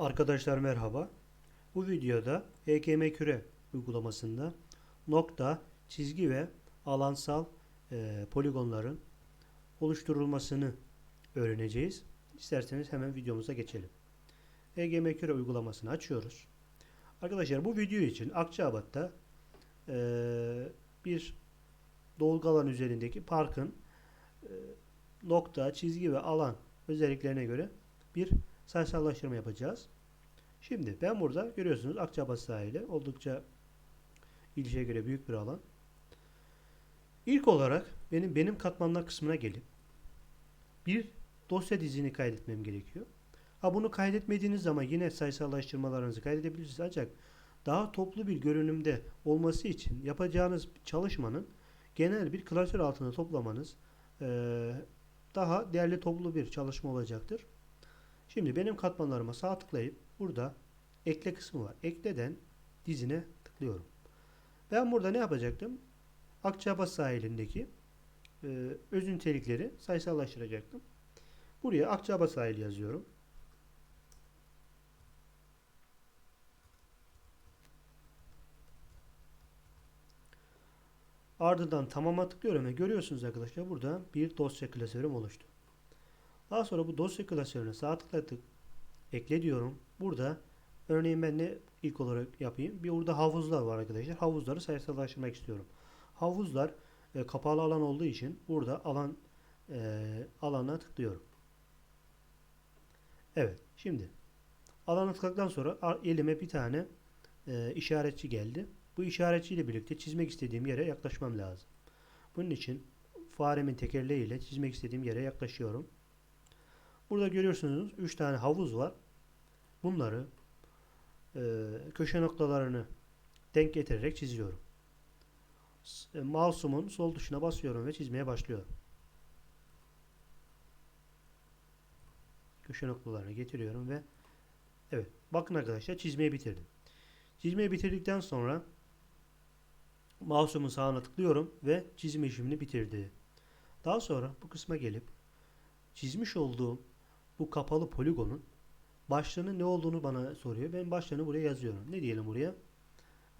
Arkadaşlar merhaba. Bu videoda EKM küre uygulamasında nokta, çizgi ve alansal e, poligonların oluşturulmasını öğreneceğiz. İsterseniz hemen videomuza geçelim. EGM küre uygulamasını açıyoruz. Arkadaşlar bu video için Akçabat'ta e, bir dolgu alan üzerindeki parkın e, nokta, çizgi ve alan özelliklerine göre bir sayısallaştırma yapacağız. Şimdi ben burada görüyorsunuz Akçabat sahili oldukça ilçeye göre büyük bir alan. İlk olarak benim benim katmanlar kısmına gelip bir dosya dizini kaydetmem gerekiyor. Ha bunu kaydetmediğiniz zaman yine sayısallaştırmalarınızı kaydedebilirsiniz ancak daha toplu bir görünümde olması için yapacağınız çalışmanın genel bir klasör altında toplamanız daha değerli toplu bir çalışma olacaktır. Şimdi benim katmanlarıma sağ tıklayıp burada ekle kısmı var. Ekleden dizine tıklıyorum. Ben burada ne yapacaktım? Akçabat sahilindeki e, öz nitelikleri sayısallaştıracaktım. Buraya Akçabat sahili yazıyorum. Ardından tamama tıklıyorum ve görüyorsunuz arkadaşlar burada bir dosya klasörüm oluştu. Daha sonra bu dosya klasörüne sağ tıklatıp ekle diyorum. Burada örneğin ben ne ilk olarak yapayım? Bir burada havuzlar var arkadaşlar. Havuzları sayısallaştırmak istiyorum. Havuzlar e, kapalı alan olduğu için burada alan e, alana tıklıyorum. Evet. Şimdi alana tıkladıktan sonra elime bir tane e, işaretçi geldi. Bu işaretçiyle birlikte çizmek istediğim yere yaklaşmam lazım. Bunun için faremin tekerleğiyle çizmek istediğim yere yaklaşıyorum. Burada görüyorsunuz 3 tane havuz var. Bunları e, köşe noktalarını denk getirerek çiziyorum. E, Mouse'umun sol tuşuna basıyorum ve çizmeye başlıyorum. Köşe noktalarını getiriyorum ve evet bakın arkadaşlar çizmeyi bitirdim. Çizmeyi bitirdikten sonra mouse'umun sağına tıklıyorum ve çizim işlemini bitirdi. Daha sonra bu kısma gelip çizmiş olduğum bu kapalı poligonun başlığının ne olduğunu bana soruyor. Ben başlığını buraya yazıyorum. Ne diyelim buraya?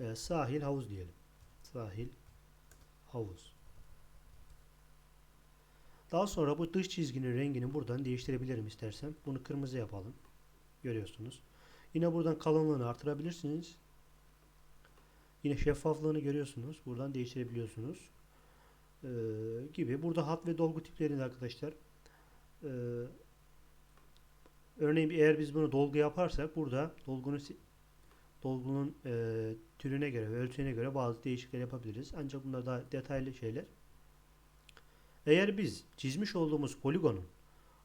Ee, sahil havuz diyelim. Sahil havuz. Daha sonra bu dış çizginin rengini buradan değiştirebilirim istersem. Bunu kırmızı yapalım. Görüyorsunuz. Yine buradan kalınlığını artırabilirsiniz. Yine şeffaflığını görüyorsunuz. Buradan değiştirebiliyorsunuz. Ee, gibi. Burada hat ve dolgu tiplerini arkadaşlar ee, Örneğin eğer biz bunu dolgu yaparsak burada dolgunun dolgunun e, türüne göre ve ölçüne göre bazı değişiklikler yapabiliriz. Ancak bunlar daha detaylı şeyler. Eğer biz çizmiş olduğumuz poligonun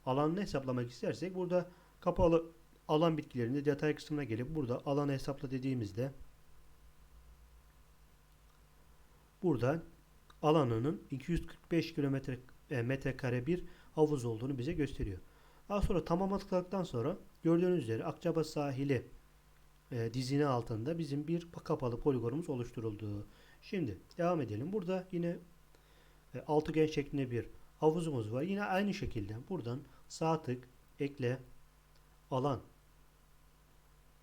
alanını hesaplamak istersek burada kapalı alan bitkilerinde detay kısmına gelip burada alanı hesapla dediğimizde burada alanının 245 kilometre e, metrekare bir havuz olduğunu bize gösteriyor. Daha sonra tamama tıkladıktan sonra gördüğünüz üzere Akçabat sahili e, dizini altında bizim bir kapalı poligonumuz oluşturuldu. Şimdi devam edelim. Burada yine e, altıgen şeklinde bir havuzumuz var. Yine aynı şekilde buradan sağ tık ekle alan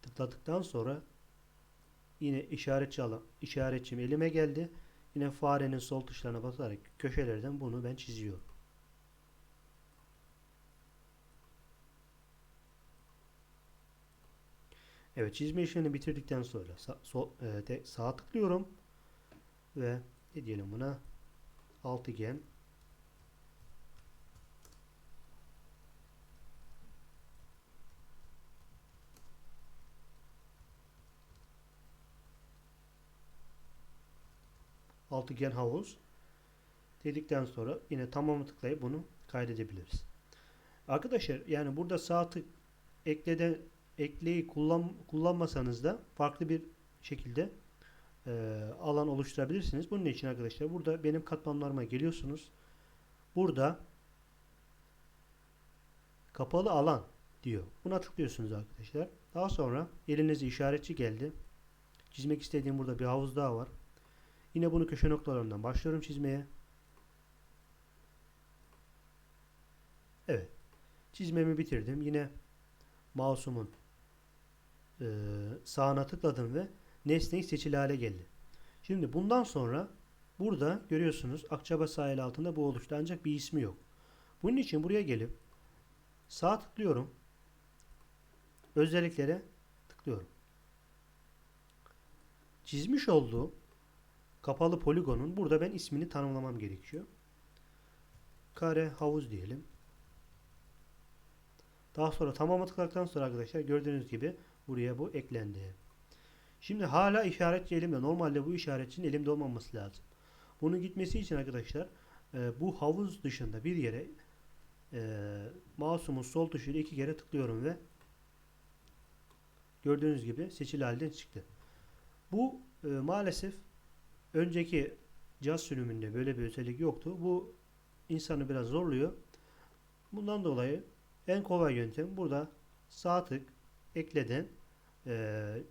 tıkladıktan sonra yine işaretçi alan işaretçim elime geldi. Yine farenin sol tuşlarına basarak köşelerden bunu ben çiziyorum. Evet çizme işlemini bitirdikten sonra sağ, sol, e, de, sağa tıklıyorum ve ne diyelim buna altıgen altıgen havuz dedikten sonra yine tamamı tıklayıp bunu kaydedebiliriz. Arkadaşlar yani burada sağ tık ekleden ekleyi kullan, kullanmasanız da farklı bir şekilde e, alan oluşturabilirsiniz. Bunun için arkadaşlar burada benim katmanlarıma geliyorsunuz. Burada kapalı alan diyor. Buna tıklıyorsunuz arkadaşlar. Daha sonra elinize işaretçi geldi. Çizmek istediğim burada bir havuz daha var. Yine bunu köşe noktalarından başlıyorum çizmeye. Evet. Çizmemi bitirdim. Yine mouse'umun e, sağına tıkladım ve nesneyi seçili hale geldi. Şimdi bundan sonra burada görüyorsunuz Akçaba sahili altında bu oluştu ancak bir ismi yok. Bunun için buraya gelip sağ tıklıyorum. Özelliklere tıklıyorum. Çizmiş olduğum kapalı poligonun burada ben ismini tanımlamam gerekiyor. Kare havuz diyelim. Daha sonra tamama tıkladıktan sonra arkadaşlar gördüğünüz gibi buraya bu eklendi. Şimdi hala işaretçi elimde. Normalde bu işaretçinin elimde olmaması lazım. Bunun gitmesi için arkadaşlar e, bu havuz dışında bir yere e, mouse'umun sol tuşuyla iki kere tıklıyorum ve gördüğünüz gibi seçili halden çıktı. Bu e, maalesef önceki caz sürümünde böyle bir özellik yoktu. Bu insanı biraz zorluyor. Bundan dolayı en kolay yöntem burada sağ tık ekleden e,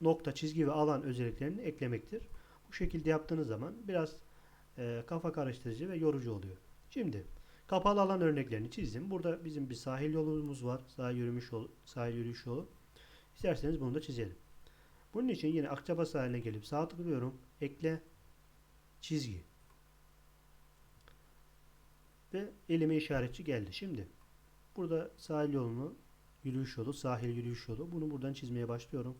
nokta, çizgi ve alan özelliklerini eklemektir. Bu şekilde yaptığınız zaman biraz e, kafa karıştırıcı ve yorucu oluyor. Şimdi kapalı alan örneklerini çizdim. Burada bizim bir sahil yolumuz var. Sahil yürümüş yol, sahil yürüyüş yolu. İsterseniz bunu da çizelim. Bunun için yine Akçaba sahiline gelip sağ tıklıyorum. Ekle çizgi. Ve elime işaretçi geldi. Şimdi burada sahil yolunu yürüyüş yolu, sahil yürüyüş yolu. Bunu buradan çizmeye başlıyorum.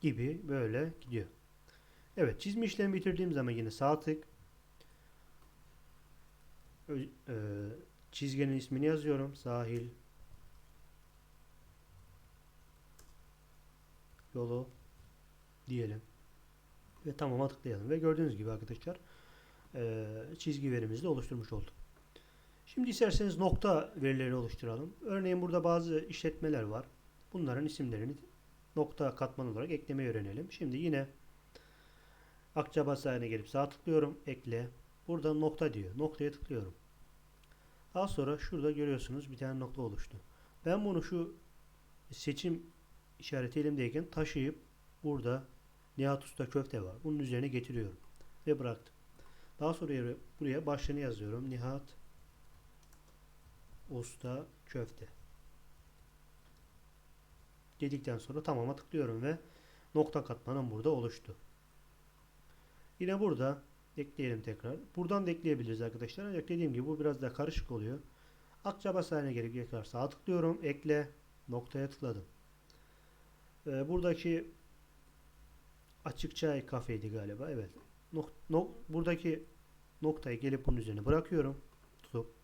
gibi böyle gidiyor. Evet çizme işlemi bitirdiğim zaman yine sağ tık e, çizginin ismini yazıyorum. Sahil yolu diyelim. Ve tamama tıklayalım. Ve gördüğünüz gibi arkadaşlar e, çizgi verimizi de oluşturmuş olduk. Şimdi isterseniz nokta verileri oluşturalım. Örneğin burada bazı işletmeler var. Bunların isimlerini nokta katman olarak eklemeyi öğrenelim. Şimdi yine Akçaba sahiline gelip sağ tıklıyorum. Ekle. Burada nokta diyor. Noktaya tıklıyorum. Daha sonra şurada görüyorsunuz bir tane nokta oluştu. Ben bunu şu seçim işareti elimdeyken taşıyıp burada Nihat Usta köfte var. Bunun üzerine getiriyorum. Ve bıraktım. Daha sonra buraya başlığını yazıyorum. Nihat Usta köfte. Dedikten sonra tamama tıklıyorum ve nokta katmanım burada oluştu. Yine burada ekleyelim tekrar. Buradan da ekleyebiliriz arkadaşlar. Ancak dediğim gibi bu biraz daha karışık oluyor. Akçaba sahine gerek tekrar sağ tıklıyorum. Ekle. Noktaya tıkladım. Ee, buradaki açık çay kafeydi galiba. Evet. Nok nok buradaki noktayı gelip bunun üzerine bırakıyorum. Tutup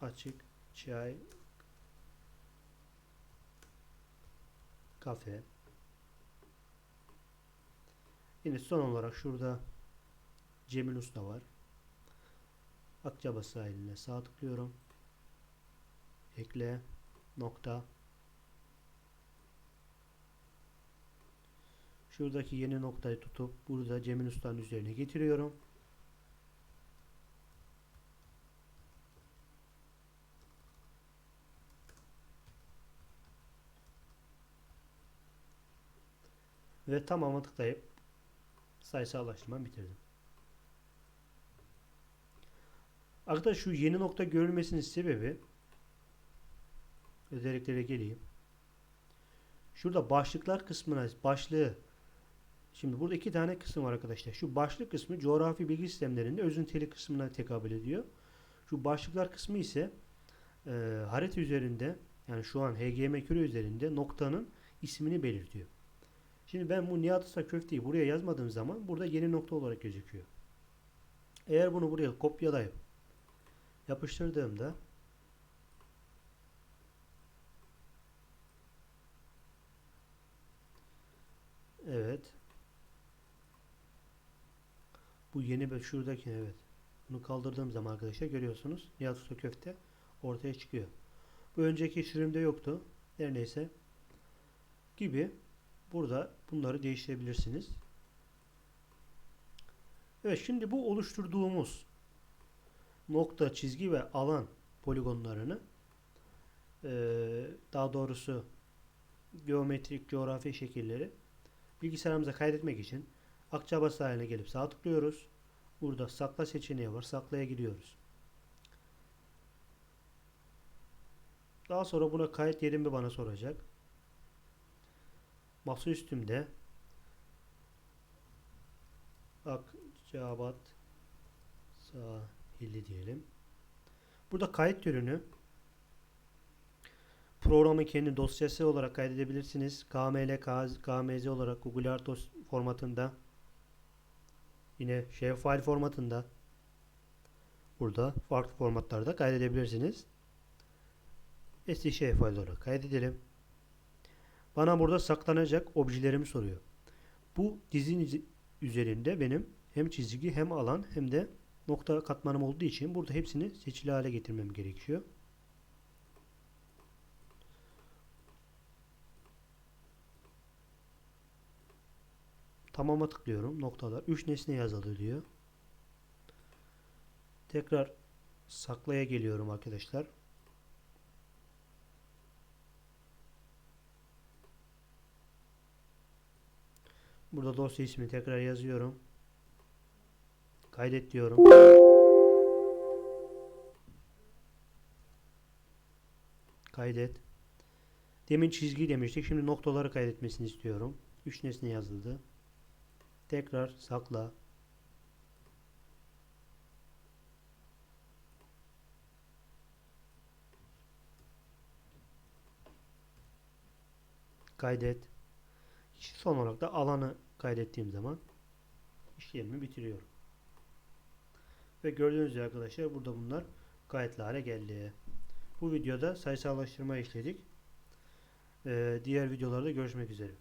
açık çay kafe Yine son olarak şurada Cemil Usta var. Akçaba sahiline sağ tıklıyorum. Ekle nokta. Şuradaki yeni noktayı tutup burada Cemil Usta'nın üzerine getiriyorum. Ve tamamı tıklayıp sayısallaştırmamı bitirdim. Arkadaşlar şu yeni nokta görülmesinin sebebi özelliklere geleyim. Şurada başlıklar kısmına başlığı Şimdi burada iki tane kısım var arkadaşlar. Şu başlık kısmı coğrafi bilgi sistemlerinde özünteli kısmına tekabül ediyor. Şu başlıklar kısmı ise e, harita üzerinde yani şu an HGM küre üzerinde noktanın ismini belirtiyor. Şimdi ben bu Nihat Usta köfteyi buraya yazmadığım zaman burada yeni nokta olarak gözüküyor. Eğer bunu buraya kopyalayıp yapıştırdığımda Evet. Bu yeni bir şuradaki evet. Bunu kaldırdığım zaman arkadaşlar görüyorsunuz. Nihat Usta köfte ortaya çıkıyor. Bu önceki sürümde yoktu. Her neyse gibi Burada bunları değiştirebilirsiniz. Evet şimdi bu oluşturduğumuz nokta, çizgi ve alan poligonlarını e, daha doğrusu geometrik coğrafi şekilleri bilgisayarımıza kaydetmek için Akçaba sahiline gelip sağ tıklıyoruz. Burada sakla seçeneği var. Saklaya gidiyoruz. Daha sonra buna kayıt yerim mi bana soracak. Masa üstümde Akçabat sahili diyelim. Burada kayıt türünü programın kendi dosyası olarak kaydedebilirsiniz. KML, KMZ olarak Google Artos formatında yine shapefile formatında burada farklı formatlarda kaydedebilirsiniz. SD shapefile olarak kaydedelim. Bana burada saklanacak objelerimi soruyor. Bu dizinin üzerinde benim hem çizgi hem alan hem de nokta katmanım olduğu için burada hepsini seçili hale getirmem gerekiyor. Tamama tıklıyorum. Noktalar. 3 nesne yazılı diyor. Tekrar saklaya geliyorum arkadaşlar. Burada dosya ismini tekrar yazıyorum. Kaydet diyorum. Kaydet. Demin çizgi demiştik. Şimdi noktaları kaydetmesini istiyorum. 3 nesne yazıldı. Tekrar sakla. Kaydet. Son olarak da alanı kaydettiğim zaman işlemimi bitiriyorum. Ve gördüğünüz gibi arkadaşlar burada bunlar kayıtlı hale geldi. Bu videoda sayısallaştırma işledik. Ee, diğer videolarda görüşmek üzere.